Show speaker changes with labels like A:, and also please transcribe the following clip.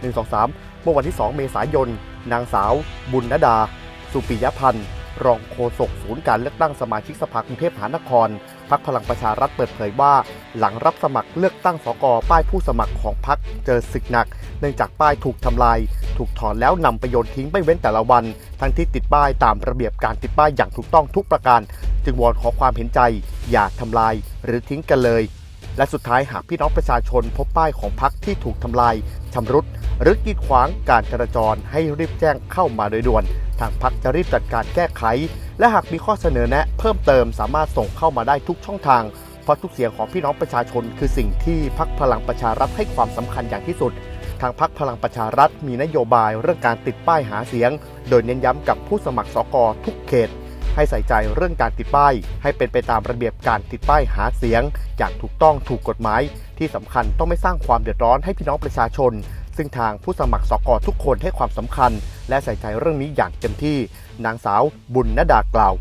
A: 123 เมื่อวันที่ 2 เมษายน นางสาว บุญนดา สุปิยพันธ์ รองโฆษกศูนย์การเลือกตั้งสมาชิกสภากรุงเทพมหานครพักพลังประชารัฐเปิดเผยว่า หลังรับสมัครเลือกตั้งสกป้ายผู้สมัครของพักเจอศึกหนัก เนื่องจากป้ายถูกทำลาย ถูกถอนแล้วนำไปโยนทิ้งไม่เว้นแต่ละวัน ทั้งที่ติดป้ายตามระเบียบการติดป้ายอย่างถูกต้องทุกประการ จึงวอนขอความเห็นใจ อย่าทำลาย หรือทิ้งกันเลย และสุดท้ายหากพี่น้องประชาชนพบป้ายของพักที่ถูกทำลายชำรุด หรือกีดขวางการจราจรให้รีบแจ้งเข้ามาโดยด่วน ทางพักจะรีบจัดการแก้ไข และหากมีข้อเสนอแนะ เพิ่มเติมสามารถส่งเข้ามาได้ทุกช่องทาง เพราะทุกเสียงของพี่น้องประชาชน คือสิ่งที่พักพลังประชารัฐให้ความสำคัญอย่างที่สุด ทางพักพลังประชารัฐมีนโยบายเรื่องการติดป้ายหาเสียง โดยเน้นย้ำกับผู้สมัครสกทุกเขตให้ใส่ใจเรื่องการติดป้าย ให้เป็นไปตามระเบียบการติดป้ายหาเสียง อย่างถูกต้องถูกกฎหมาย ที่สำคัญต้องไม่สร้างความเดือดร้อนให้พี่น้องประชาชน ซึ่งทางผู้สมัครสกทุกคนให้ความสำคัญ และใส่ใจเรื่องนี้อย่างเต็มที่ นางสาวบุญนดากล่าว